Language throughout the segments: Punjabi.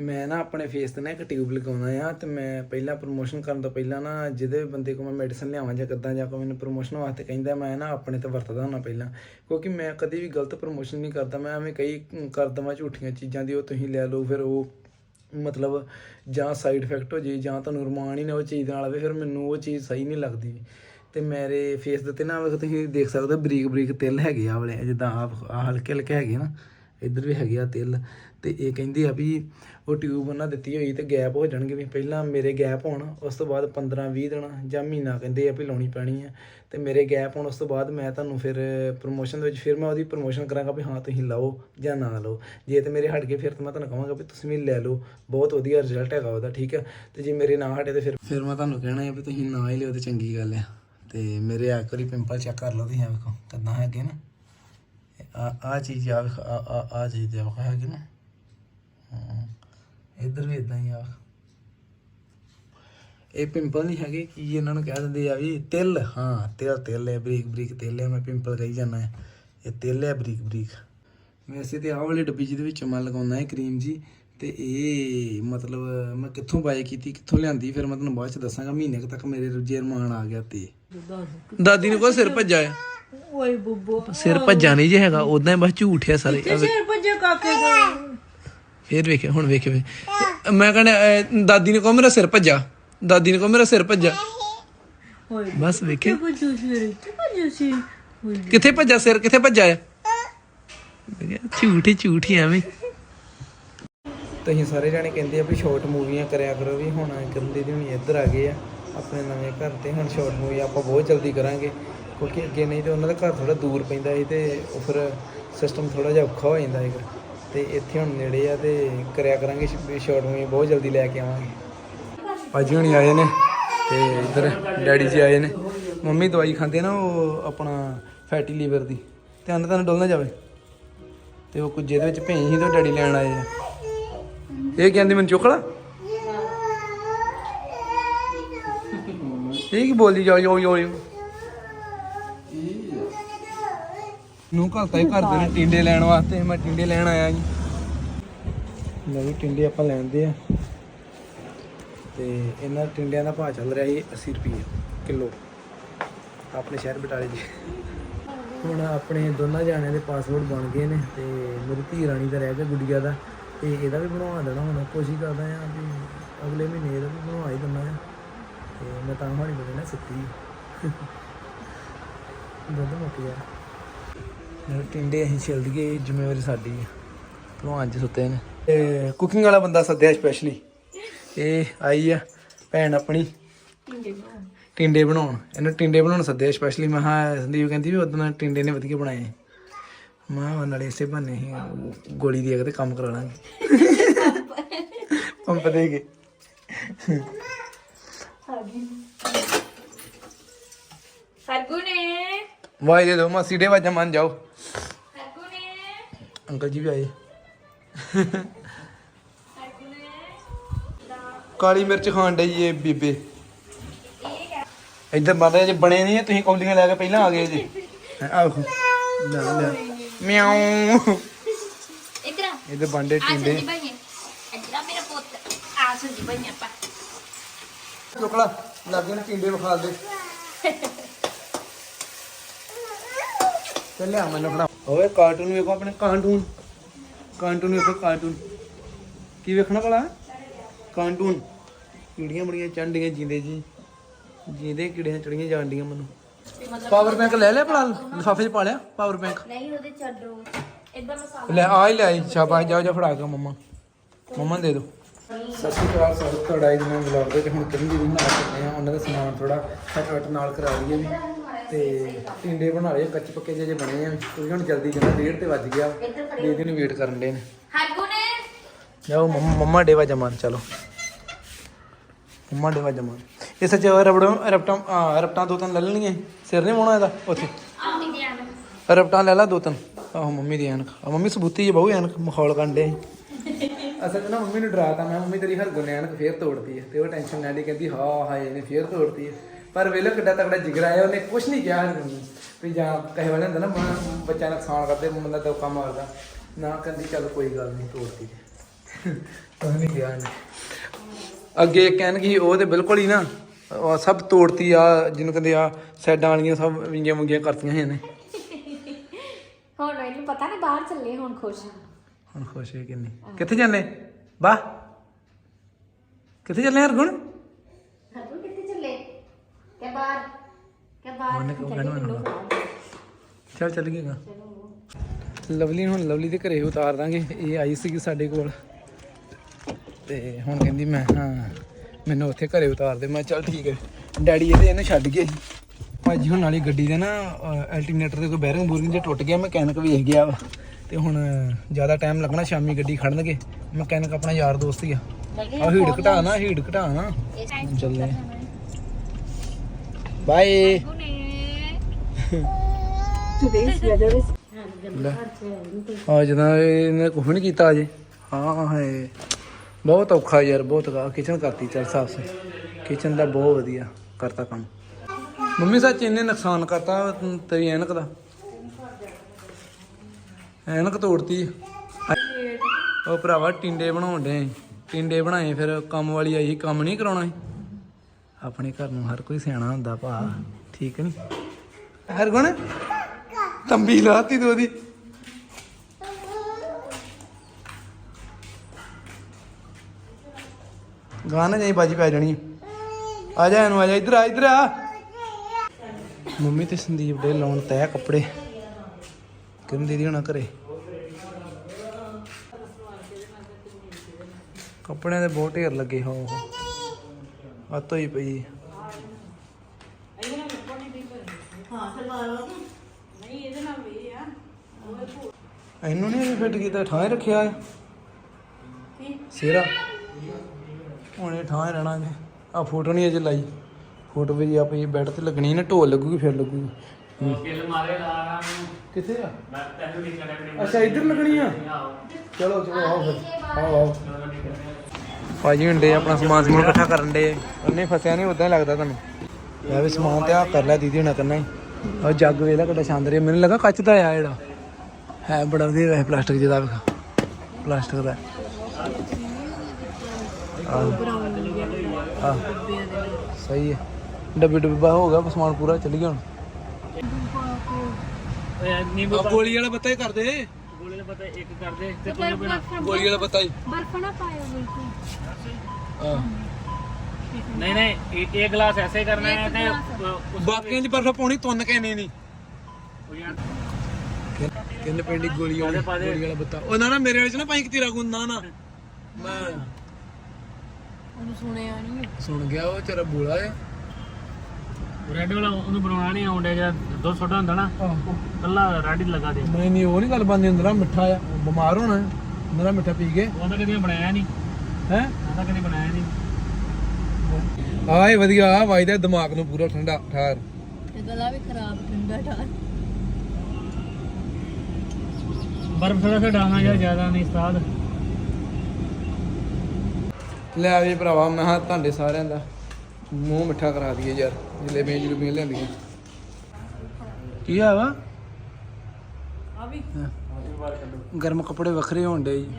ਮੈਂ ਨਾ ਆਪਣੇ ਫੇਸ ਤੇ ਨਾ ਇੱਕ ਟਿਊਬ ਲਗਾਉਣਾ ਆ ਤੇ ਮੈਂ ਪਹਿਲਾਂ ਪ੍ਰੋਮੋਸ਼ਨ ਕਰਨ ਤੋਂ ਪਹਿਲਾਂ ਨਾ ਜਿਹਦੇ ਬੰਦੇ ਕੋਲ ਮੈਂ ਮੈਡੀਸਨ ਲਿਆਵਾਂ ਜਾਂ ਕਿੱਦਾਂ ਜਾਂ ਕੋਈ ਮੈਨੂੰ ਪ੍ਰੋਮੋਸ਼ਨ ਵਾਸਤੇ ਕਹਿੰਦਾ, ਮੈਂ ਨਾ ਆਪਣੇ ਤੇ ਵਰਤਦਾ ਹੁੰਦਾ ਪਹਿਲਾਂ। ਕਿਉਂਕਿ ਮੈਂ ਕਦੇ ਵੀ ਗਲਤ ਪ੍ਰੋਮੋਸ਼ਨ ਨਹੀਂ ਕਰਦਾ, ਮੈਂ ਐਵੇਂ ਕਈ ਕਰ ਦਵਾਂ ਝੂਠੀਆਂ ਚੀਜ਼ਾਂ ਦੀ, ਉਹ ਤੁਸੀਂ ਲੈ ਲਓ, ਫਿਰ ਉਹ ਮਤਲਬ ਜਾਂ ਸਾਈਡ ਇਫੈਕਟ ਹੋ ਜੇ, ਜਾਂ ਤੁਹਾਨੂੰ ਰਮਾਨ ਹੀ ਨਾ ਉਹ ਚੀਜ਼ ਨਾਲ ਆਵੇ, ਫਿਰ ਮੈਨੂੰ ਉਹ ਚੀਜ਼ ਸਹੀ ਨਹੀਂ ਲੱਗਦੀ। ਤੇ ਮੇਰੇ ਫੇਸ ਦੇ 'ਤੇ ਨਾ ਵੇਖ ਤੁਸੀਂ ਦੇਖ ਸਕਦੇ ਹੋ ਬਰੀਕ ਬਰੀਕ ਤਿਲ ਹੈਗੇ ਆ ਵਾਲੇ, ਜਿੱਦਾਂ ਆ ਆਹ ਹਲਕੇ ਹਲਕੇ ਹੈਗੇ ਨਾ, ਇੱਧਰ ਵੀ ਹੈਗੇ ਆ ਤਿਲ। ਤੇ ਇਹ ਕਹਿੰਦੇ ਆ ਵੀ ਉਹ ਟਿਊਬ ਉਹਨਾਂ ਦਿੱਤੀ ਹੋਈ ਤੇ ਗੈਪ ਹੋ ਜਾਣਗੇ ਵੀ ਪਹਿਲਾਂ ਮੇਰੇ ਗੈਪ ਹੋਣ ਉਸ ਤੋਂ ਬਾਅਦ 15 20 ਦਿਨ ਜਾਂ ਮਹੀਨਾ ਕਹਿੰਦੇ ਆ ਵੀ ਲਾਉਣੀ ਪੈਣੀ ਆ। ਤੇ ਮੇਰੇ ਗੈਪ ਹੋਣ ਉਸ ਤੋਂ ਬਾਅਦ ਮੈਂ ਤੁਹਾਨੂੰ ਫਿਰ ਪ੍ਰੋਮੋਸ਼ਨ ਦੇ ਵਿੱਚ ਫਿਰ ਮੈਂ ਉਹਦੀ ਪ੍ਰੋਮੋਸ਼ਨ ਕਰਾਂਗਾ ਵੀ ਹਾਂ ਤੁਸੀਂ ਲਾਓ ਜਾਂ ਨਾ ਲਾਓ। ਜੇ ਤੇ ਮੇਰੇ ਹਟ ਗਏ ਫਿਰ ਤਾਂ ਮੈਂ ਤੁਹਾਨੂੰ ਕਹਾਂਗਾ ਵੀ ਤੁਸੀਂ ਵੀ ਲੈ ਲਓ ਬਹੁਤ ਵਧੀਆ ਰਿਜ਼ਲਟ ਹੈਗਾ ਉਹਦਾ ਠੀਕ ਹੈ ਤੇ ਜੇ ਮੇਰੇ ਨਾ ਹਟੇ ਤੇ ਫਿਰ ਫਿਰ ਮੈਂ ਤੁਹਾਨੂੰ ਕਹਿਣਾ ਹੈ ਵੀ ਤੁਸੀਂ ਨਾ ਹੀ ਲਿਓ ਤੇ ਚੰਗੀ ਗੱਲ ਆ। ਤੇ ਮੇਰੇ ਆ ਕਰੀ ਪਿੰਪਲ ਚੈੱਕ ਕਰ ਲਓ ਤੁਸੀਂ ਵੇਖੋ ਕਿੰਨਾ ਹੈਗੇ ਨਾ। ਆ ਆ ਚੀਜ਼ ਆ ਵੇਖ, ਆ ਆ ਚੀਜ਼ ਦੇ ਹੈਗੇ ਨਾ। ਇੱਧਰ ਵੀ ਇਦਾਂ ਹੀ ਆ। ਇਹ ਪਿੰਪਲ ਨਹੀਂ ਹੈਗੇ ਕੀ ਇਹਨਾਂ ਨੂੰ ਕਹਿ ਦਿੰਦੇ ਆ ਵੀ ਤਿਲ ਹਾਂ ਤਿਲ ਤਿਲ ਹੈ ਬਰੀਕ ਬਰੀਕ ਤਿਲ ਹੈ ਮੈਂ ਪਿੰਪਲ ਕਹੀ ਜਾਂਦਾ ਹੈ। ਇਹ ਤਿਲ ਹੈ ਬਰੀਕ ਬਰੀਕ। ਵੈਸੇ ਤੇ ਆਹ ਵਾਲੀ ਡੱਬੀ ਜਿਹਦੇ ਵਿੱਚ ਮੈਂ ਲਗਾਉਣਾ ਹੈ ਕਰੀਮ ਜੀ ਤੇ ਇਹ ਮਤਲਬ ਮੈਂ ਕਿੱਥੋਂ ਬਾਏ ਕੀਤੀ ਕਿੱਥੋਂ ਲਿਆਂਦੀ ਫਿਰ ਮੈਂ ਤੁਹਾਨੂੰ ਬਾਅਦ ਚ ਦੱਸਾਂਗਾ ਮਹੀਨੇ ਤੱਕ ਮੇਰੇ ਰੁਜੇ ਅਰਮਾਨ ਆ ਗਿਆ ਤੇ। ਦਾਦੀ ਨੂੰ ਕੋ ਸਿਰ ਭੱਜਾ ਹੈ। ਓਏ ਬੁੱਬੋ। ਸਿਰ ਭੱਜਾ ਨਹੀਂ ਜੇ ਹੈਗਾ ਉਦਾਂ ਹੀ ਬਸ ਝੂਠ ਹੈ ਸਾਰੇ। ਸਿਰ ਭੱਜੇ ਕਾਕੇ ਦਾ? ਫੇਰ ਵੇਖਿਆ ਹੁਣ ਵੇਖਿਆ ਵੇ। ਮੈਂ ਕਹਿੰਦਾ ਦਾਦੀ ਨੇ ਕਹੋ ਮੇਰਾ ਸਿਰ ਭੱਜਾ। ਦਾਦੀ ਨੇ ਕਹੋ ਮੇਰਾ ਸਿਰ ਭੱਜਾ। ਬਸ ਭੱਜੋ ਸਿਰ ਭੱਜੋ ਓਏ। ਕਿੱਥੇ ਭੱਜਾ ਸਿਰ? ਕਿੱਥੇ ਭੱਜਾ ਹੈ ਕਿਹਾ, ਝੂਠ ਹੀ ਝੂਠ ਹੀ ਐਵੇਂ। ਤੁਸੀਂ ਸਾਰੇ ਜਾਣੇ ਕਹਿੰਦੇ ਆ ਵੀ ਸ਼ਾਰਟ ਮੂਵੀਆਂ ਕਰਿਆ ਕਰੋ ਵੀ ਹੁਣ ਕਰਨ ਦੀ ਹੁਣੀ ਇੱਧਰ ਆ ਗਏ ਆ ਆਪਣੇ ਨਵੇਂ ਘਰ ਤੇ ਹੁਣ ਸ਼ਾਰਟ ਮੂਵੀ ਆਪਾਂ ਬਹੁਤ ਜਲਦੀ ਕਰਾਂਗੇ। ਕਿਉਂਕਿ ਅੱਗੇ ਨਹੀਂ ਤੇ ਉਹਨਾਂ ਦਾ ਘਰ ਥੋੜਾ ਦੂਰ ਪੈਂਦਾ ਸੀ ਤੇ ਉਹ ਫਿਰ ਸਿਸਟਮ ਥੋੜਾ ਜਿਹਾ ਔਖਾ ਹੋ ਜਾਂਦਾ ਹੈਗਾ ਤੇ ਇੱਥੇ ਹੁਣ ਨੇੜੇ ਆ ਤੇ ਕਰਿਆ ਕਰਾਂਗੇ ਸ਼ਾਰਟ ਮੂਵੀ ਬਹੁਤ ਜਲਦੀ ਲੈ ਕੇ ਆਵਾਂਗੇ। ਭਾਜੀ ਹੁਣੀ ਆਏ ਨੇ ਤੇ ਇੱਧਰ ਡੈਡੀ ਜੀ ਆਏ ਨੇ। ਮੰਮੀ ਦਵਾਈ ਖਾਂਦੇ ਨਾ ਉਹ ਆਪਣਾ ਫੈਟੀ ਲੀਵਰ ਦੀ। ਧਿਆਨ ਨਾਲ ਤੁਹਾਨੂੰ ਡੁੱਲ ਨਾ ਜਾਵੇ। ਤੇ ਉਹ ਕੁਝ ਜਿਹਦੇ ਵਿੱਚ ਭੇਂ ਸੀ ਤੇ ਉਹ ਡੈਡੀ ਲੈਣ ਆਏ ਆ। ਇਹ ਕਹਿੰਦੀ ਮੈਨੂੰ ਚੁੱਕ ਲਾ? ਇਹ ਕੀ ਬੋਲਦੀ ਜਾਓ ਯੋ ਯੋ ਯੋ ਨੂੰ ਘਲਤਾ ਹੀ ਕਰਦੇ ਨੇ ਟਿੰਡੇ ਲੈਣ ਵਾਸਤੇ ਮੈਂ ਟਿੰਡੇ ਲੈਣ ਆਇਆ ਜੀ। ਲੈ ਵੀ ਟਿੰਡੇ ਆਪਾਂ ਲੈਂਦੇ ਆ। ਤੇ ਇਹਨਾਂ ਟਿੰਡਿਆਂ ਦਾ ਭਾਅ ਚੱਲ ਰਿਹਾ ਜੀ 80 ਰੁਪਏ ਕਿਲੋ। ਆਪਣੇ ਸ਼ਹਿਰ ਬਟਾਲੇ ਜੀ। ਹੁਣ ਆਪਣੇ ਦੋਨਾਂ ਜਾਣਿਆਂ ਦੇ ਪਾਸਪੋਰਟ ਬਣ ਗਏ ਨੇ ਤੇ ਮੇਰੀ ਧੀ ਰਾਣੀ ਦਾ ਰਹਿ ਗਿਆ ਗੁੱਡੀਆ ਦਾ। ਤੇ ਇਹਦਾ ਵੀ ਬਣਵਾ ਦੇਣਾ ਹੁਣ ਕੋਸ਼ਿਸ਼ ਕਰਦਾ ਆ ਵੀ ਅਗਲੇ ਮਹੀਨੇ ਇਹਦਾ ਵੀ ਬਣਵਾ ਹੀ ਦਿੰਦਾ ਆ ਤੇ ਮੈਂ ਤਾਂ ਹਾਣੀ ਬਣੇ ਨਾ ਸੁੱਤੀ ਦੁੱਧ ਮੁੱਕ ਗਿਆ। ਟਿੰਡੇ ਅਸੀਂ ਛਿਲ ਦਈਏ ਜ਼ਿੰਮੇਵਾਰੀ ਸਾਡੀ ਹੈ ਭਲਵਾਨ ਜੀ ਸੁੱਤੇ ਨੇ? ਤੇ ਕੁਕਿੰਗ ਵਾਲਾ ਬੰਦਾ ਸੱਦਿਆ ਸਪੈਸ਼ਲੀ ਇਹ ਆਈ ਆ ਭੈਣ ਆਪਣੀ। ਟਿੰਡੇ ਬਣਾਉਣ। ਇਹਨੂੰ ਟਿੰਡੇ ਬਣਾਉਣ ਸੱਦਿਆ ਸਪੈਸ਼ਲੀ ਮੈਂ ਹਾਂ ਸੰਦੀਪ ਕਹਿੰਦੀ ਵੀ ਉਦੋਂ ਟਿੰਡੇ ਨੇ ਵਧੀਆ ਬਣਾਏ। ਮੈਂ ਕਿਹਾ ਨਾਲੇ ਇਸੇ ਬੰਨੇ ਹੀ ਗੋਲੀ ਦੇ ਤੇ ਕੰਮ ਕਰਾ ਲਾਂਗੇ। ਪੰਪ ਦੇ ਕੇ। ਵਾਈ ਦੇ ਦੋ ਮਾਸੀ ਦੇ ਵਾਜਾ ਮੰਨ ਜਾਓ। ਅੰਕਲ ਜੀ ਵੀ ਆਏ। ਕਾਲੀ ਮਿਰਚ ਖਾਣ ਡੇ ਜੀ ਇਹ ਬੀਬੇ। ਇੱਧਰ ਬੰਦੇ ਜੇ ਬਣੇ ਨਹੀਂ ਤੁਸੀਂ ਕੌਲੀਆਂ ਲੈ ਕੇ ਪਹਿਲਾਂ ਆ ਗਏ ਜੀ। ਆਹੋ। ਲੈ ਲੈ। ਮਿਆਉ। ਇਧਰ ਇਹਦੇ ਬਾਂਡੇ ਟਿੰਡੇ। ਇਧਰ ਆ ਮੇਰਾ ਪੁੱਤ। ਆ ਸੰਜੀ ਭਾਈ ਆਪਾਂ। ਚੁਕਲਾ ਲੱਗੇ ਨੇ ਟਿੰਡੇ ਵਿਖਾ ਦੇ। ਚੱਲੇ ਆ ਮੈਨੂੰ ਫੜਾ। ਓਏ ਕਾਰਟੂਨ ਵੇਖੋ ਆਪਣੇ ਕਾਰਟੂਨ ਕਾਰਟੂਨ ਵੇਖੋ ਕਾਰਟੂਨ ਕੀ ਵੇਖਣਾ ਭਲਾ? ਕਾਰਟੂਨ ਕੀੜੀਆਂ ਬੜੀਆਂ ਚੰਡੀਆਂ ਜਿੰਦੇ ਜੀ। ਜਿੰਦੇ ਕੀੜੀਆਂ ਚੜੀਆਂ ਜਾਂਦੀਆਂ ਮੈਨੂੰ। ਪਾਵਰ ਬੈਂਕ ਲੈ ਲਿਆ ਭਲਾ ਲਿਫਾਫੇ 'ਚ ਪਾ ਲਿਆ ਪਾਵਰ ਬੈਂਕ ਨਹੀਂ ਉਹਦੇ ਛੱਡੋ ਇਦਾਂ ਮਸਾਲਾ ਲੈ ਆ ਹੀ ਲੈ ਆਈ ਸ਼ਾਬਾਸ਼ ਜਾਓ ਜਾ ਫੜਾ ਕੇ ਮੰਮਾ। ਮੰਮਾ ਨੂੰ ਦੇ ਦਿਓ ਸਤਿ ਸ਼੍ਰੀ ਅਕਾਲ ਸਭ ਤੁਹਾਡਾ ਇਹ ਦਿਨਾਂ ਵਲੌਗ ਦੇ ਵਿੱਚ ਹੁਣ ਕਿਰਨ ਦੀ ਨਾਲ ਚੱਲੇ ਆ ਉਹਨਾਂ ਦਾ ਸਮਾਨ ਥੋੜਾ ਫਟਫਟ ਨਾਲ ਕਰਾ ਲਈਏ ਵੀ। ਤੇ ਟਿੰਡੇ ਬਣਾ ਲਏ ਕੱਚ ਪੱਕੇ ਜਿਹੇ ਬਣੇ ਆ। ਕਿਉਂਕਿ ਹੁਣ ਜਲਦੀ ਜਨਾ ਡੇਢ ਤੇ ਵੱਜ ਗਿਆ। ਦੀਦੀ ਨੂੰ ਵੇਟ ਕਰਨ ਦੇ ਨੇ। ਹਰਗੁਨੇ ਜਾਓ ਮੰਮਾ ਡੇਵਾ ਜਮਾਨ ਚਲੋ। ਮੰਮਾ ਡੇਵਾ ਜਮਾਨ। ਇਹ ਸੱਚ ਰਬੜੋਂ ਰਪਟਾਂ ਰਪਟਾਂ ਦੋ ਤਿੰਨ ਲੈ ਲੈਣੀਆਂ। ਸਿਰ ਨਹੀਂ ਮੋਣਾ ਇਹਦਾ ਉੱਥੇ। ਰਪਟਾਂ ਲੈ ਲਾ ਦੋ ਤਿੰਨ। ਆਹੋ ਮੰਮੀ ਦੀ ਐਨਕ। ਆ ਮੰਮੀ ਸਬੂਤੀ ਜੀ ਬਹੁ ਐਨਕ ਮਖੌਲ ਕੰਡੇ ਅਸਲ 'ਚ ਨਾ ਮੰਮੀ ਨੂੰ ਡਰਾਤਾ ਮੈਂ ਮੰਮੀ ਤੇਰੀ ਹਰਗੁਣ ਨੇ ਐਨਕ ਫੇਰ ਤੋੜਦੀ ਹੈ। ਤੇ ਉਹ ਟੈਨਸ਼ਨ ਲੈਂਦੀ ਕਹਿੰਦੀ ਹਾਂ ਹਾਏ ਇਹਨੇ ਫੇਰ ਤੋੜਦੀ ਹੈ। ਪਰ ਵੇਲੇ ਕਿੱਡਾ ਤਗੜਾ ਜਿਗਰ ਆਇਆ ਉਹਨੇ ਕੁਝ ਨਹੀਂ ਕਿਹਾ ਨੂੰ ਵੀ ਜਾਂ ਕਹੇ ਵਾਲੇ ਹੁੰਦਾ ਨਾ ਬੱਚਾ ਨੁਕਸਾਨ ਕਰਦੇ ਬੰਦਾ ਦੌਕਾ ਮਾਰਦਾ। ਨਾ ਕਹਿੰਦੀ ਚੱਲ ਕੋਈ ਗੱਲ ਨਹੀਂ ਤੋੜਦੀ ਤੇ ਕੁਝ ਨਹੀਂ ਗਿਆ ਇਹਨੇ ਅੱਗੇ ਕਹਿਣਗੇ ਉਹ ਤੇ ਬਿਲਕੁਲ ਹੀ ਨਾ ਉਹ ਸਭ ਤੋੜਤੀ ਆ ਜਿਹਨੂੰ ਕਹਿੰਦੇ ਆ ਸਾਈਡਾਂ ਵਾਲੀਆਂ ਸਭ ਵਿੰਗੀਆਂ ਮੁੰਗੀਆਂ ਕਰਤੀਆਂ ਇਹਨੇ। ਹੁਣ ਇਹਨੂੰ ਪਤਾ ਨਾ ਬਾਹਰ ਚੱਲੇ ਹੁਣ ਖੁਸ਼। ਹੁਣ ਖੁਸ਼ ਹੈ ਕਿੰਨੀ? ਕਿੱਥੇ ਜਾਂਦੇ? ਬਾ ਕਿੱਥੇ ਚੱਲੇ ਹਰਗੁਣ? ਉਹਨੇ ਕਿਉਂ ਕਹਿਣਾ। ਚੱਲ ਚੱਲ ਗਏਗਾ ਲਵਲੀ ਨੂੰ ਹੁਣ ਲਵਲੀ ਦੇ ਘਰੇ ਉਤਾਰ ਦਾਂਗੇ। ਇਹ ਆਈ ਸੀਗੀ ਸਾਡੇ ਕੋਲ। ਤੇ ਹੁਣ ਕਹਿੰਦੀ ਮੈਂ ਹਾਂ ਮੈਨੂੰ ਉੱਥੇ ਘਰੇ ਉਤਾਰ ਦੇ। ਮੈਂ ਕਿਹਾ ਚੱਲ ਠੀਕ ਹੈ। ਡੈਡੀ ਇਹਦੇ ਇਹਨੂੰ ਛੱਡ ਗਏ। ਭਾਜੀ ਹੁਣ ਵਾਲੀ ਗੱਡੀ ਦੇ ਨਾ ਅਲਟਰਨੇਟਰ ਦੇ ਕੋਈ ਬੈਰਿੰਗ ਬੂਰਿੰਗ ਜਿਹਾ ਟੁੱਟ ਗਿਆ ਮੈਕੈਨਿਕ ਵੇਖ ਗਿਆ ਵਾ। ਤੇ ਹੁਣ ਜ਼ਿਆਦਾ ਟਾਈਮ ਲੱਗਣਾ ਸ਼ਾਮੀ ਗੱਡੀ ਖੜਨਗੇ। ਮੈਕੈਨਿਕ ਆਪਣਾ ਯਾਰ ਦੋਸਤ ਹੀ ਆ। ਆ ਹੀੜ ਘਟਾ ਨਾ ਹੀੜ ਘਟਾ ਨਾ। ਹੁਣ ਚੱਲੇ ਬਾਏ ਆ ਜਦੋਂ ਇਹਨੇ ਕੁਝ ਨਹੀਂ ਕੀਤਾ ਅਜੇ। ਹਾਂ ਹੈ ਬਹੁਤ ਔਖਾ ਯਾਰ ਬਹੁਤ ਕਿਚਨ ਕਰਤੀ ਚੱਲ ਸਾਫ਼ ਸੇ ਕਿਚਨ ਦਾ ਬਹੁਤ ਵਧੀਆ ਕਰਤਾ ਕੰਮ। ਮੰਮੀ ਸੱਚ ਇਹਨੇ ਨੁਕਸਾਨ ਕਰਤਾ ਤੇਰੀ ਐਨਕ ਦਾ। ਐਨਕ ਤੋੜਤੀ। ਉਹ ਭਰਾਵਾ ਟਿੰਡੇ ਬਣਾਉਣ ਦੇ ਟਿੰਡੇ ਬਣਾਏ ਫਿਰ ਕੰਮ ਵਾਲੀ ਆਈ ਕੰਮ ਨਹੀਂ ਕਰਾਉਣਾ ਸੀ। ਆਪਣੇ ਘਰ ਨੂੰ ਹਰ ਕੋਈ ਸਿਆਣਾ ਹੁੰਦਾ ਭਾ, ਠੀਕ ਨਹੀਂ ਹਰ ਤੰਬੀ ਲਾਤੀ ਤੂੰ ਉਹਦੀ। ਗਾਣਾ ਜਾਈ, ਬਾਜੀ ਪੈ ਜਾਣੀ ਆ। ਆ ਜਾ ਇਹਨੂੰ, ਆ ਜਾ, ਇੱਧਰ ਆ ਇੱਧਰ ਆ। ਮੰਮੀ ਤੇ ਸੰਦੀਪ ਦੇ ਲਾਉਣ ਤੈ ਕੱਪੜੇ। ਕਿਰਨ ਦੀਦੀ ਹੋਣਾ ਘਰੇ। ਕੱਪੜਿਆਂ ਦੇ ਬਹੁਤ ਢੇਰ ਲੱਗੇ, ਹੋ। ਆਤੋ ਹੀ ਪਈ। ਇਹਨੂੰ ਨਹੀਂ ਫਿੱਟ ਕੀਤਾ ਠਾਂ ਰੱਖਿਆ ਹੈ। ਸਿਰਾ ਹੁਣ ਇਹ ਠਾਂ ਰਹਿਣਾ ਜੀ ਆ ਫੋਟੋ ਨਹੀਂ ਅਜੇ ਲਾਈ। ਫੋਟੋ ਵੀ ਆਪਾਂ ਇਹ ਬੈੱਡ ਤੇ ਲੱਗਣੀ ਨਾ ਢੋਲ ਲੱਗੂਗੀ ਫਿਰ ਲੱਗੂਗੀ। ਕਿਲ ਮਾਰੇ ਲਾ ਕਿੱਥੇ ਆ? ਮੈਂ ਤੈਨੂੰ ਨਹੀਂ ਕਰਨਾ ਅੱਛਾ ਇੱਧਰ ਲੱਗਣੀ ਆ। ਚਲੋ ਚਲੋ ਆਓ ਫਿਰ। ਆਓ ਆਓ। ਭਾਜੀ ਹੁੰਦੇ ਆਪਣਾ ਸਮਾਨ ਸਮੂਨ ਇਕੱਠਾ ਕਰਨ ਦੇ। ਉਹਨੇ ਫਸਿਆ ਨਹੀਂ ਉਦਾਂ ਹੀ ਲੱਗਦਾ ਤੁਹਾਨੂੰ। ਮੈਂ ਵੀ ਸਮਾਨ ਤੇ ਆ ਕਰ ਲਿਆ ਦੀਦੀ ਹੁਣਾਂ ਕਰਨਾ ਹੀ। ਉਹ ਜੱਗ ਵੇਲਾ ਕਿੱਡਾ ਸ਼ਾਨਦਾਰ ਹੈ ਮੈਨੂੰ ਲੱਗਾ ਕੱਚ ਦਾ ਆ ਜਿਹੜਾ। ਹੈ ਬੜਾ ਵਧੀਆ ਵੈਸੇ ਪਲਾਸਟਿਕ ਜਿਹਦਾ ਵੇਖਾ। ਪਲਾਸਟਿਕ ਦਾ। ਆ ਸਹੀ ਹੈ। ਡੱਬੇ ਡੱਬਾ ਹੋ ਗਿਆ ਸਮਾਨ ਪੂਰਾ ਚੱਲ ਗਿਆ ਹੁਣ। ਨਿੰਬੂ ਆ ਗੋਲੀ ਵਾਲਾ ਬੱਤਾ ਹੀ ਕਰਦੇ? ਗੋਲੇ ਦਾ ਪਤਾ ਇੱਕ ਕਰਦੇ ਤੇ ਗੋਲੀ ਵਾਲਾ ਬੱਤਾ ਹੀ। ਬਰਫ ਨਾ ਪਾਇਓ ਬਿਲਕੁਲ। ਹਾਂ। ਨਹੀਂ ਨਹੀਂ ਇਹ ਇੱਕ ਗਲਾਸ ਐਸੇ ਕਰਨਾ ਹੈ ਤੇ ਉਸ ਬਾਕੀਆਂ ਦੀ ਬਰਫ ਪਾਉਣੀ ਤੁੰਨ ਕੇ ਨਹੀਂ। ਨਹੀਂ ਉਹ ਯਾਰ ਕਹਿੰਦੇ ਪਿੰਡੀ ਗੋਲੀ ਵਾਲੀ ਪਾ ਦੇ। ਗੋਲੀ ਵਾਲਾ ਬੱਤਾ ਉਹ ਨਾ ਨਾ ਮੇਰੇ ਵਾਲੇ ਚ ਨਾ ਪਾਈ ਕਿ ਤੇਰਾ ਗੁੰਨ ਨਾ ਨਾ। ਮੈਂ ਉਹਨੂੰ ਸੁਣਿਆ ਨਹੀਂ ਸੁਣ ਗਿਆ ਉਹ ਤੇਰਾ ਬੋਲਾ ਹੈ। ਰੈੱਡ ਵਾਲਾ ਉਹਨੂੰ ਬਣਾਉਣਾ ਨਹੀਂ ਆਉਂਦਾ ਜਾਂ ਦੋ ਛੋਟਾ ਹੁੰਦਾ ਨਾ ਕੱਲਾ ਰੈੱਡ ਹੀ ਲਗਾ ਦੇ ਨਹੀਂ ਨਹੀਂ ਉਹ ਨਹੀਂ ਗੱਲ ਬੰਦੀ ਅੰਦਰਾ ਮਿੱਠਾ ਆ ਬਿਮਾਰ ਹੋਣਾ ਅੰਦਰਾ ਮਿੱਠਾ ਪੀ ਕੇ। ਉਹ ਤਾਂ ਕਦੇ ਬਣਾਇਆ ਨਹੀਂ ਹੈ? ਉਹ ਤਾਂ ਕਦੇ ਬਣਾਇਆ ਨਹੀਂ ਆਏ ਵਧੀਆ ਆ ਵਾਜਦਾ ਦਿਮਾਗ ਨੂੰ ਪੂਰਾ ਠੰਡਾ ਠਾਰ। ਤੇ ਗਲਾ ਵੀ ਖਰਾਬ ਠੰਡਾ ਠਾਰ। ਬਰਫ ਥੋੜਾ ਸਾ ਡਾਲਣਾ ਯਾਰ ਜ਼ਿਆਦਾ ਨਹੀਂ ਉਸਤਾਦ। ਲੈ ਵੀ ਭਰਾਵਾ ਮੈਂ ਹਾਂ ਤੁਹਾਡੇ ਸਾਰਿਆਂ ਦਾ। ਮੂੰਹ ਮਿੱਠਾ ਕਰਾ ਦਈਏ ਯਾਰ ਜਲੇਬੀਆਂ ਜਲੂਬੀਆਂ ਲਿਆਂਦੀਆਂ। ਕੀ ਆ ਵਾ? ਆ ਵੀ। ਗਰਮ ਕੱਪੜੇ ਵੱਖਰੇ ਹੋਣ ਡੇ ਜੀ।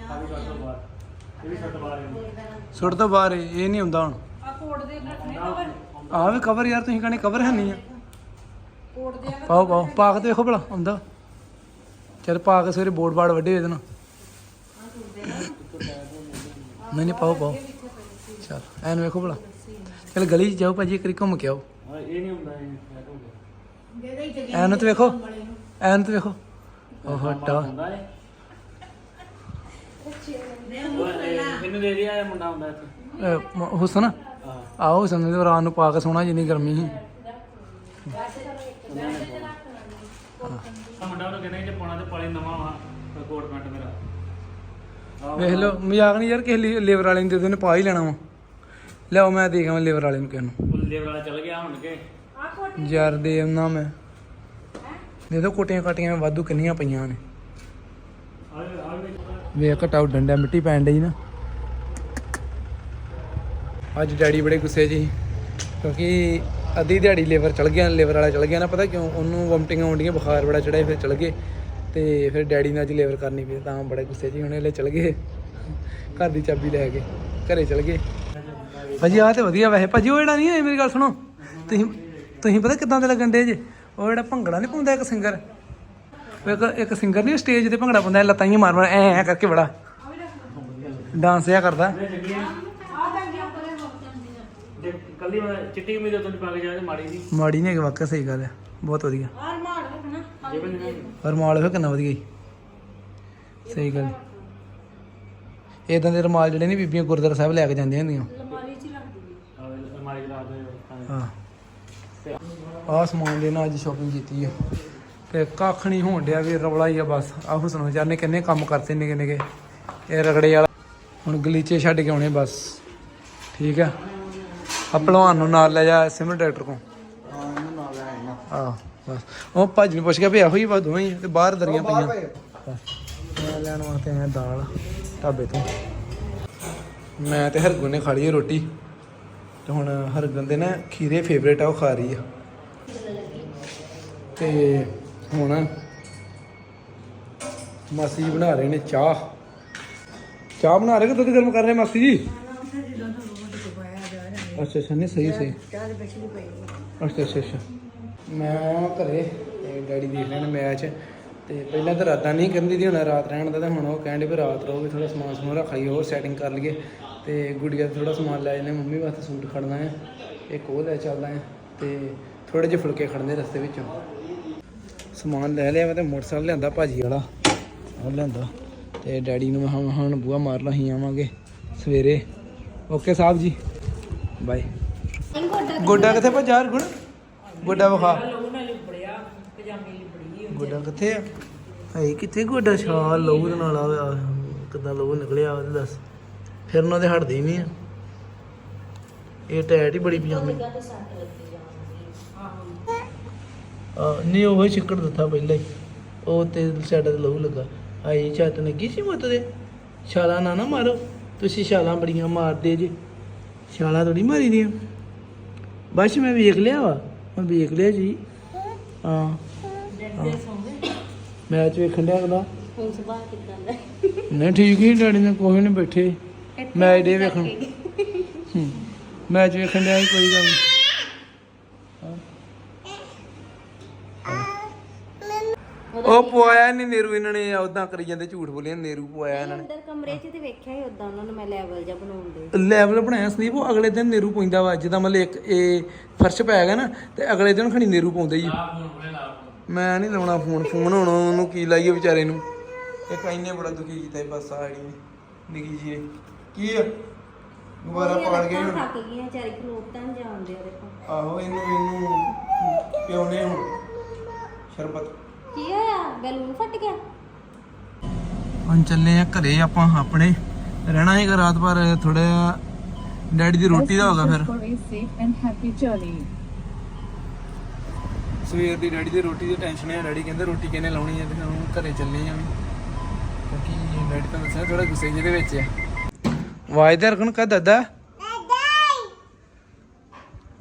ਸੁੱਟ ਤੋਂ ਬਾਹਰ ਇਹ ਇਹ ਨਹੀਂ ਹੁੰਦਾ ਹੁਣ। ਆ ਕੋਟ ਦੇ ਰੱਖਣੇ ਕਵਰ ਆਹ ਵੀ ਕਵਰ ਯਾਰ ਤੁਸੀਂ ਕਹਿੰਦੇ ਕਵਰ ਹੈ ਨਹੀਂ ਆ। ਕੋਟ ਦੇ ਪਾਓ ਪਾਓ। ਪਾ ਕੇ ਦੇਖੋ ਭਲਾ ਆਉਂਦਾ। ਚਲ ਪਾ ਕੇ ਸਵੇਰੇ ਬੋਰਡ ਬਾੜ ਵੱਡੇ ਇਹਦੇ ਨਾਲ। ਨਹੀਂ ਨਹੀਂ ਪਾਓ ਪਾਓ। ਚਲ ਐਨ ਵੇਖੋ ਭਲਾ। ਚਲ ਗਲੀ 'ਚ ਜਾਓ ਭਾਜੀ ਇੱਕ ਵਾਰੀ ਘੁੰਮ ਕੇ ਆਓ। ਇਹ ਨਹੀਂ ਹੁੰਦਾ ਇਹ ਐਨ ਤੇ ਵੇਖੋ ਐਨ ਤੇ ਵੇਖੋ। ਉਹ ਡਾ ਹੁੰਦਾ ਹੈ ਮੈਨੂੰ ਦੇ ਦਿਆ ਇਹ ਮੁੰਡਾ ਹੁੰਦਾ ਇੱਥੇ। ਹੁਸਨ ਹਾਂ ਆਓ ਹੁਸਨ ਦੇ ਰਾਤ ਨੂੰ ਪਾ ਕੇ ਸੋਣਾ ਜਿੰਨੀ ਗਰਮੀ ਸੀ। ਆ ਮੁੰਡਾ ਉਹਨੂੰ ਕਹਿੰਦਾ ਜੇ ਪਾਉਣਾ ਤੇ ਪਾਲੇ ਨਵਾਂ ਵਾ ਕੋਟ ਪੈਂਟ ਮੇਰਾ। ਵੇਖ ਲਓ ਮਜ਼ਾਕ ਨਹੀਂ ਯਾਰ ਕਿਸੇ ਲੇਬਰ ਵਾਲੇ ਨੂੰ ਦੇ ਦੇਣੇ ਪਾ ਹੀ ਲੈਣਾ ਵਾ। ਲਿਆਓ ਮੈਂ ਦੇਖਾਂ ਲੇਬਰ ਵਾਲੇ ਨੂੰ ਕਿਸ ਨੂੰ। ਬੁੱਲੇ ਵਾਲਾ ਚੱਲ ਗਿਆ ਹੁਣ ਕੇ ਆ ਕੋਟ ਯਾਰ ਦੇ ਉਹਨਾਂ ਮੈਂ। ਦੇ ਦੋ ਕੋਟੀਆਂ ਕਾਟੀਆਂ ਵਾਧੂ ਕਿੰਨੀਆਂ ਪਈਆਂ ਨੇ। ਵੇਖ ਘਟਾਉ ਡੰਡਾ ਮਿੱਟੀ ਪੈਣ ਡਈ ਨਾ। ਅੱਜ ਡੈਡੀ ਬੜੇ ਗੁੱਸੇ 'ਚ ਸੀ ਕਿਉਂਕਿ ਅੱਧੀ ਦਿਹਾੜੀ ਲੇਬਰ ਚਲ ਗਿਆ ਲੇਬਰ ਵਾਲਾ ਚਲ ਗਿਆ ਨਾ ਪਤਾ ਕਿਉਂ? ਉਹਨੂੰ ਵੋਮਟਿੰਗ ਆਉਂਦੀਆਂ ਬੁਖਾਰ ਬੜਾ ਚੜਾਈ ਫਿਰ ਚਲ ਗਏ। ਤੇ ਫਿਰ ਡੈਡੀ ਨੇ ਅੱਜ ਲੇਬਰ ਕਰਨੀ ਪਈ ਤਾਂ ਬੜੇ ਗੁੱਸੇ 'ਚ ਸੀ, ਹੁਣ ਇਹਲੇ ਚਲ ਗਏ। ਘਰ ਦੀ ਚਾਬੀ ਲੈ ਕੇ ਘਰੇ ਚਲ ਗਏ। ਭਾਜੀ ਆਹ ਤੇ ਵਧੀਆ ਵੈਸੇ। ਭਾਜੀ ਉਹ ਜਿਹੜਾ ਨਹੀਂ ਹੈ ਮੇਰੀ ਗੱਲ ਸੁਣੋ। ਤੁਸੀਂ ਤੁਸੀਂ ਪਤਾ ਕਿਦਾਂ ਦੇ ਲੱਗਣ ਡੇ ਜੇ? ਉਹ ਜਿਹੜਾ ਭੰਗੜਾ ਨਹੀਂ ਪਾਉਂਦਾ ਇੱਕ ਸਿੰਗਰ ਇੱਕ ਇੱਕ ਸਿੰਗਰ ਨਹੀਂ ਸਟੇਜ ਤੇ ਭੰਗੜਾ ਪਾਉਂਦਾ ਲੱਤਾਂ ਹੀ ਮਾਰ ਮਾਰ ਐ ਐ ਕਰਕੇ ਬੜਾ। ਡਾਂਸ ਜਿਹਾ ਕਰਦਾ। ਜੇ ਕੱਲੀ ਮੈਂ ਚਿੱਟੀ ਕਮੀਜ਼ ਤੋਂ ਪਾ ਕੇ ਜਾਏ ਤੇ ਮਾੜੀ ਸੀ ਮਾੜੀ ਨਹੀਂ ਵਾਕਿਆ ਸਹੀ ਗੱਲ ਹੈ। ਬਹੁਤ ਵਧੀਆ। ਰਮਾਲ ਵੇ ਕਿੰਨਾ ਵਧੀਆ ਜੀ ਸਹੀ ਗੱਲ। ਇਦਾਂ ਦੇ ਰਮਾਲ ਜਿਹੜੇ ਨਹੀਂ ਬੀਬੀਆਂ ਗੁਰਦੁਆਰਾ ਸਾਹਿਬ ਲੈ ਕੇ ਜਾਂਦੀਆਂ ਹੁੰਦੀਆਂ ਅਲਮਾਰੀ 'ਚ ਹੀ ਰੱਖ ਦਿੰਦੀ ਮਾੜੀ ਲਾ ਦੇ ਹਾਂ ਆਹ ਸਮਾਨ ਨਾਲ ਅੱਜ ਸ਼ਾਪਿੰਗ ਕੀਤੀ ਆ। ਤੇ ਕੱਖ ਨਹੀਂ ਹੋਣ ਡਿਆ ਵੀ ਰੌਲਾ ਹੀ ਆ ਬਸ। ਆਹ ਹੁਸਨ ਹਜ਼ਾਰ ਨੇ ਕਿੰਨੇ ਕੰਮ ਕਰਤੇ ਨਿੱਕੇ ਨਿੱਕੇ ਇਹ ਰਗੜੇ ਵਾਲਾ। ਹੁਣ ਗਲੀਚੇ ਛੱਡ ਕੇ ਆਉਣੇ ਬਸ। ਠੀਕ ਆ? ਆ ਭਲਵਾਨ ਨੂੰ ਨਾਲ ਲੈ ਜਾ ਸਿਮਰ ਡਾਕਟਰ ਕੋ ਹਾਂ ਬਸ। ਉਹ ਭਾਜੀ ਨੂੰ ਪੁੱਛ ਕੇ ਵੀ ਇਹੋ ਹੀ ਬਸ ਦੋਵੇਂ ਹੀ ਆ ਤੇ ਬਾਹਰ ਦਰੀਆਂ ਪਈਆਂ। ਮੈਂ ਲੈਣ ਵਾਸਤੇ ਆਇਆ ਦਾਲ ਢਾਬੇ ਤੋਂ। ਮੈਂ ਤੇ ਹਰਗੁਣ ਨੇ ਖਾ ਲਈ ਹੈ ਰੋਟੀ। ਤੇ ਹੁਣ ਹਰਗੁਣ ਦੇ ਨਾ ਖੀਰੇ ਫੇਵਰੇਟ ਆ ਉਹ ਖਾ ਰਹੀ ਆ। ਤੇ ਹੁਣ ਮਾਸੀ ਜੀ ਬਣਾ ਰਹੇ ਨੇ ਚਾਹ। ਚਾਹ ਬਣਾ ਰਹੇ ਕਿ ਦੁੱਧ ਗਰਮ ਕਰ ਰਹੇ ਮਾਸੀ ਜੀ? ਅੱਛਾ ਅੱਛਾ, ਨਹੀਂ, ਸਹੀ ਸਹੀ। ਅੱਛਾ ਅੱਛਾ ਅੱਛਾ। ਮੈਂ ਘਰੇ ਤੇ ਡੈਡੀ ਦੇਖ ਰਹੇ ਨੇ ਮੈਚ ਤੇ ਪਹਿਲਾਂ ਤਾਂ ਰਾਤਾਂ ਨਹੀਂ ਕਰਨੀ ਦੀ ਹੁਣ ਰਾਤ ਰਹਿਣ ਦਾ ਤੇ ਹੁਣ ਉਹ ਕਹਿੰਦੇ ਵੀ ਰਾਤ ਰਹੋਗੇ ਥੋੜਾ ਸਮਾਨ ਸਮੂਨ ਰੱਖ ਲਈਏ ਹੋਰ ਸੈਟਿੰਗ ਕਰ ਲਈਏ। ਤੇ ਗੁੜੀਆ ਥੋੜਾ ਸਮਾਨ ਲੈ ਜਾਂਦੇ, ਮੰਮੀ ਵਾਸਤੇ ਸੂਟ ਖੜਨਾ ਹੈ, ਇੱਕ ਉਹ ਲੈ ਚੱਲਦਾ ਹੈ ਤੇ ਥੋੜੇ ਜਿਹੇ ਫੁਲਕੇ ਖੜਨੇ ਰਸਤੇ ਵਿੱਚੋਂ। ਸਮਾਨ ਲੈ ਲਿਆ ਵਾ ਤੇ ਮੋਟਰਸਾਈਕਲ ਲਿਆਂਦਾ ਭਾਜੀ ਵਾਲਾ। ਉਹ ਲਿਆਂਦਾ। ਤੇ ਡੈਡੀ ਨੂੰ ਮੈਂ ਹੁਣ ਹੁਣ ਬੂਆ ਮਾਰ ਲਾ ਹੀ ਆਵਾਂਗੇ ਸਵੇਰੇ। ਓਕੇ ਸਾਹਿਬ ਜੀ। ਬਾਏ। ਗੋਡਾ ਕਿੱਥੇ ਭਾ ਗੁਣ ਗੋਡਾ ਵਿਖਾ। ਗੋਡਾ ਕਿੱਥੇ ਆ? ਹੈ ਕਿੱਥੇ ਗੋਡਾ? ਛਾਲ ਲਹੂ ਦੇ ਨਾਲ ਆ, ਕਿਦਾਂ ਲਹੂ ਨਿਕਲਿਆ ਉਹਦੇ ਦੱਸ। ਫਿਰ ਉਹਨਾਂ ਦੇ ਹਟਦੇ ਨਹੀਂ ਆ। ਇਹ ਟੈਟ ਹੀ ਬੜੀ ਪਜਾਮੀ। ਨਹੀਂ ਉਹ ਚਿੱਕੜ ਦਿੱਤਾ ਪਹਿਲਾਂ ਹੀ। ਉਹ ਤੇ ਸਾਡਾ ਤੇ ਲਹੂ ਲੱਗਾ। ਆਈ ਛੱਤ ਲੱਗੀ ਸੀ ਮੁੱਤ ਦੇ ਛਾਲਾਂ ਨਾ ਨਾ ਮਾਰੋ। ਤੁਸੀਂ ਛਾਲਾਂ ਬੜੀਆਂ ਮਾਰਦੇ ਜੇ। ਛਾਲਾਂ ਥੋੜੀ ਮਾਰੀ ਦੀਆਂ ਬਸ ਮੈਂ ਵੇਖ ਲਿਆ ਵਾ। ਮੈਂ ਵੇਖ ਲਿਆ ਜੀ। ਹਾਂ। ਮੈਚ ਵੇਖਣ ਡਿਆ ਕਦਾ ਹੁਣ ਸੁਭਾਅ ਕਿਦਾਂ ਦਾ ਨਹੀਂ ਠੀਕ ਹੀ ਡੈਡੀ ਨੇ ਕੋਈ ਨਹੀਂ ਬੈਠੇ। ਮੈਚ ਡੇ ਵੇਖਣ। ਮੈਚ ਵੇਖਣ ਡਿਆ ਕੋਈ ਗੱਲ ਨਹੀਂ ਉਹ ਪਵਾਇਆ ਨਹੀਂ ਨੇਰੂ ਇਹਨਾਂ ਨੇ ਉਦਾਂ ਕਰੀ ਜਾਂਦੇ ਝੂਠ ਬੋਲੇ ਨੇਰੂ ਪਵਾਇਆ ਇਹਨਾਂ ਨੇ। ਅੰਦਰ ਕਮਰੇ 'ਚ ਤੇ ਵੇਖਿਆ ਹੀ ਉਦਾਂ ਉਹਨਾਂ ਨੂੰ ਮੈਂ ਲੈਵਲ ਜਿਹਾ ਬਣਾਉਣ ਦੇ। ਲੈਵਲ ਬਣਾਇਆ ਸੰਦੀਪ ਉਹ ਅਗਲੇ ਦਿਨ ਨੇਰੂ ਪੈਂਦਾ ਵਾ ਜਿੱਦਾਂ ਮਤਲਬ ਇੱਕ ਇਹ ਫਰਸ਼ ਪੈ ਗਿਆ ਨਾ ਤੇ ਅਗਲੇ ਦਿਨ ਖਣੀ ਨੇਰੂ ਪਾਉਂਦੇ ਜੀ ਮੈਂ ਨਹੀਂ ਲਾਉਣਾ ਫੋਨ ਫੋਨ ਹੁਣ ਉਹਨੂੰ ਕੀ ਲਾਈਏ ਵਿਚਾਰੇ ਨੂੰ। ਇੱਕ ਇੰਨੇ ਬੜਾ ਦੁਖੀ ਕੀਤਾ ਇਹ ਬਸ ਆੜੀ ਨਿੱਕੀ ਜੀ ਨੇ ਕੀ ਆ? ਦੁਬਾਰਾ ਪਾੜ ਗਏ ਹੁਣ। ਥੱਕ ਗਈਆਂ ਚਾਰੀ ਖਲੋਤਾਂ ਜਾਂਦੇ ਆ ਦੇਖੋ ਆਹੋ ਇਹਨੂੰ ਇਹਨੂੰ ਪਿਉਣੇ ਹੁਣ? ਸ਼ਰਬਤ। ਕੀ ਹੋਇਆ? ਬੈਲੂਨ ਫਟ ਗਿਆ। ਹੁਣ ਚੱਲੇ ਆ ਘਰੇ ਆਪਾਂ ਆਪਣੇ। ਰਹਿਣਾ ਹੈਗਾ ਰਾਤ ਭਰ ਥੋੜਾ ਡੈਡੀ ਦੀ ਰੋਟੀ ਦਾ ਹੋਗਾ ਫਿਰ. ਸਵੇਰ ਦੀ ਡੈਡੀ ਦੀ ਰੋਟੀ ਦੀ ਟੈਨਸ਼ਨ ਹੈ ਡੈਡੀ ਕਹਿੰਦੇ ਰੋਟੀ ਕਿਹਨੇ ਲਾਉਣੀ ਹੈ ਤੇ ਹੁਣ ਘਰੇ ਚੱਲੇ ਆ ਕਿਉਂਕਿ ਡੈਡੀ ਤਾਂ ਦੱਸਿਆ ਥੋੜਾ ਗੁੱਸੇ ਜਿਹੇ ਦੇ ਵਿੱਚ ਆ। ਵਾਜ ਦੇ ਰਖਣ ਕਾ ਦਾਦਾ।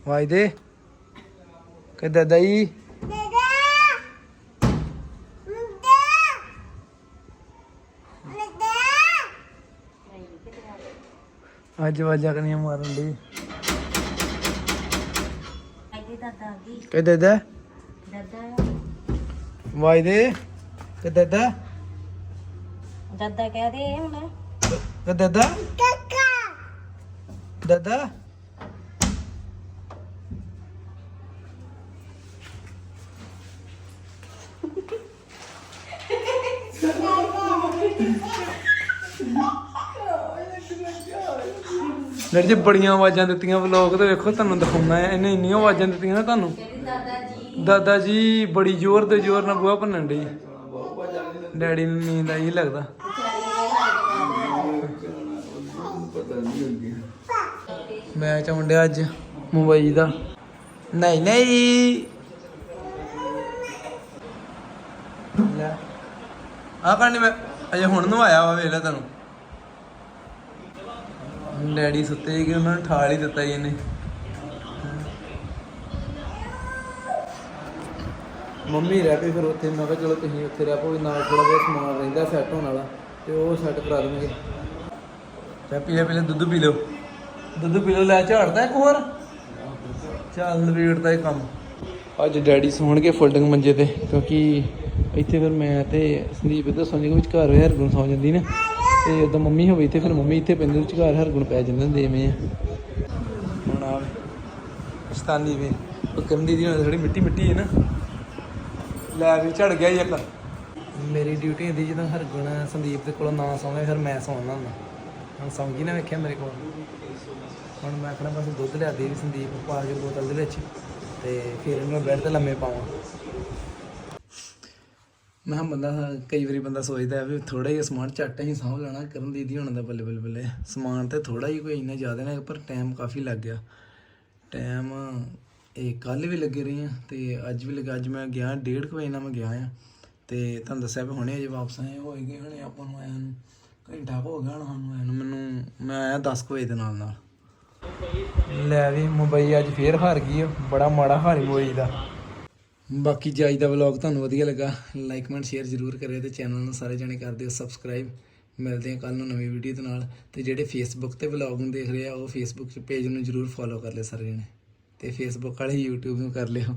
ਵਾਜ ਦੇ। ਕਿ ਦਾਦਾ ਜੀ। ਅੱਜ ਵਾਜਾ ਕਨੀਆਂ ਮਾਰਨ ਦੀ। ਅੱਗੇ ਦਾਦਾ ਆ ਗਈ ਕਿ ਦਾਦਾ? ਦਾਦਾ। ਵਾਜ ਦੇ। ਕਿ ਦਾਦਾ? ਦਾਦਾ ਕਹਿ ਦੇ ਹੁਣ। ਕਿ ਦਾਦਾ? ਦਾਦਾ? ਲੜ ਜੀ ਬੜੀਆਂ ਆਵਾਜ਼ਾਂ ਦਿੱਤੀਆਂ ਵਲੋਗ ਤੇ ਵੇਖੋ, ਤੁਹਾਨੂੰ ਦਿਖਾਉਣਾ ਹੈ। ਇਹਨੇ ਇੰਨੀਆਂ ਆਵਾਜ਼ਾਂ ਦਿੱਤੀਆਂ ਨਾ ਤੁਹਾਨੂੰ। ਦਾਦਾ ਜੀ ਬੜੀ ਜ਼ੋਰ ਦੇ ਜ਼ੋਰ ਨਾਲ ਬੂਹਾ ਭੰਨਣ ਡਈ। ਡੈਡੀ ਨੂੰ ਨੀਂਦ ਆਈ ਲੱਗਦਾ। ਮੈਚ ਆਉਂਦਿਆ ਅੱਜ ਮੁੰਬਈ ਦਾ। ਨਹੀਂ ਨਹੀਂ। ਲੈ। ਆ ਕਰਨੀ ਮੈਂ ਅਜੇ ਹੁਣ ਨੂੰ ਆਇਆ ਵਾ, ਵੇਖ ਲੈ ਤੈਨੂੰ। ਡੈਡੀ ਸੁੱਤੇ ਸੀ ਕਿ ਉਹਨਾਂ ਨੂੰ ਠਾਲ ਹੀ ਦਿੱਤਾ ਜੀ ਇਹਨੇ। ਮੰਮੀ ਰਹਿ ਪਈ ਫਿਰ ਉੱਥੇ ਮੈਂ ਕਿਹਾ ਚਲੋ ਤੁਸੀਂ ਉੱਥੇ ਰਹਿ ਪਓ ਨਾਲ ਥੋੜਾ ਬਹੁਤ ਸਮਾਨ ਰਹਿੰਦਾ ਸੈੱਟ ਹੋਣ ਵਾਲਾ ਤੇ ਉਹ ਸੈੱਟ ਕਰਾ ਦੇਣਗੇ। ਚਾਹ ਪੀ ਲੈ ਪੀ ਲੈ ਦੁੱਧ ਪੀ ਲਓ। ਦੁੱਧ ਪੀ ਲਓ ਲੈ ਝਾੜਦਾ ਇੱਕ ਹੋਰ। ਚੱਲ ਨਵੇੜਦਾ ਇਹ ਕੰਮ। ਅੱਜ ਡੈਡੀ ਸੌਣਗੇ ਫੋਲਡਿੰਗ ਮੰਜੇ ਤੇ ਕਿਉਂਕਿ ਇੱਥੇ ਫਿਰ ਮੈਂ ਤੇ ਸੰਦੀਪ ਇੱਧਰ ਸੌਂ ਜਾਂਗੇ ਵਿਚਕਾਰ ਹੋਇਆ ਹਰਗੁਣ ਸੌਂ ਜਾਂਦੀ ਨਾ। ਤੇ ਉਦੋਂ ਮੰਮੀ ਹੋਵੇ ਇੱਥੇ ਫਿਰ ਮੰਮੀ ਇੱਥੇ ਪੈਂਦੇ ਵਿਚਕਾਰ ਹਰਗੁਣ ਪੈ ਜਾਂਦੇ ਹੁੰਦੇ ਐਵੇਂ ਆ। ਹੁਣ ਆ ਸਤਾਨੀ ਵੀ ਉਹ ਕਰਨ ਦੀ ਨਾਲ ਥੋੜੀ ਮਿੱਟੀ ਮਿੱਟੀ ਹੈ ਨਾ ਲੈ ਵੀ ਝੜ ਗਿਆ ਇੱਕ। ਮੇਰੀ ਡਿਊਟੀ ਹੁੰਦੀ ਜਦੋਂ ਹਰਗੁਣ ਸੰਦੀਪ ਦੇ ਕੋਲੋਂ ਨਾ ਸੌਂਵੇ ਫਿਰ ਮੈਂ ਸੌਣਾ ਹੁੰਦਾ। ਹੁਣ ਸੌਂ ਗਈ ਨਾ ਵੇਖਿਆ ਮੇਰੇ ਕੋਲ। ਹੁਣ ਮੈਂ ਆਖਣਾ ਬਸ ਦੁੱਧ ਲਿਆ ਦੇ ਵੀ ਸੰਦੀਪ ਪਾ ਕੇ ਬੋਤਲ ਦੇ ਵਿੱਚ ਤੇ ਫਿਰ ਇਹਨੂੰ ਬੈੱਡ ਤੇ ਲੰਮੇ ਪਾਵਾਂ। ਮੈਂ ਕਿਹਾ ਬੰਦਾ ਕਈ ਵਾਰੀ ਬੰਦਾ ਸੋਚਦਾ ਹੈ ਵੀ ਥੋੜਾ ਜਿਹਾ ਸਮਾਨ ਝੱਟ ਹੀ ਸਾਂਭ ਲੈਣਾ, ਕਰਨ ਦੀਦੀ ਹੋਣਾ ਦਾ ਬੱਲੇ ਬੱਲੇ ਬੱਲੇ। ਸਮਾਨ ਤੇ ਥੋੜਾ ਹੀ ਕੋਈ ਇੰਨਾ ਜ਼ਿਆਦਾ ਨਾ ਪਰ ਟਾਈਮ ਕਾਫੀ ਲੱਗ ਗਿਆ। ਟਾਈਮ ਇਹ ਕੱਲ ਵੀ ਲੱਗੇ ਰਹੀ ਆ ਤੇ ਅੱਜ ਵੀ ਲੱਗਾ, ਅੱਜ ਮੈਂ ਗਿਆ 1:30 ਵਜੇ ਨਾਲ ਮੈਂ ਗਿਆ ਆ। ਤੇ ਤੁਹਾਨੂੰ ਦੱਸਿਆ ਵੀ ਹੁਣੇ ਅਜੇ ਵਾਪਸ ਆਏ ਹੋਏ ਗਏ ਹੁਣੇ ਆਪਾਂ ਨੂੰ ਆਇਆ ਨੂੰ। ਘੰਟਾ ਹੋ ਗਿਆ ਹੁਣ ਸਾਨੂੰ ਆਇਆ ਨੂੰ, ਮੈਨੂੰ, ਮੈਂ ਆਇਆ 10 ਕੁ ਵਜੇ ਦੇ ਨਾਲ ਨਾਲ। ਲੈ ਵੀ ਮੁੰਬਈ ਅੱਜ ਫੇਰ ਹਾਰ ਗਈ ਆ, ਬੜਾ ਮਾੜਾ ਹਾਰੀ ਹੀ ਦਾ। ਬਾਕੀ ਜੇ ਅੱਜ ਦਾ ਵਲੌਗ ਤੁਹਾਨੂੰ ਵਧੀਆ ਲੱਗਾ ਲਾਈਕ ਕਮੈਂਟ ਸ਼ੇਅਰ ਜ਼ਰੂਰ ਕਰਿਓ ਤੇ ਚੈਨਲ ਨੂੰ ਸਾਰੇ ਜਣੇ ਕਰ ਦਿਓ ਸਬਸਕ੍ਰਾਈਬ ਮਿਲਦੇ ਹਾਂ ਕੱਲ ਨੂੰ ਨਵੀਂ ਵੀਡੀਓ ਦੇ ਨਾਲ। ਤੇ ਜਿਹੜੇ ਫੇਸਬੁੱਕ ਤੇ ਵਲੌਗ ਨੂੰ ਦੇਖ ਰਹੇ ਆ, ਉਹ ਫੇਸਬੁੱਕ ਪੇਜ ਨੂੰ ਜ਼ਰੂਰ ਫੋਲੋ ਕਰ ਲਿਓ ਸਾਰੇ ਜਣੇ। ਤੇ ਫੇਸਬੁੱਕ ਵਾਲੇ YouTube ਨੂੰ ਕਰ ਲਿਓ।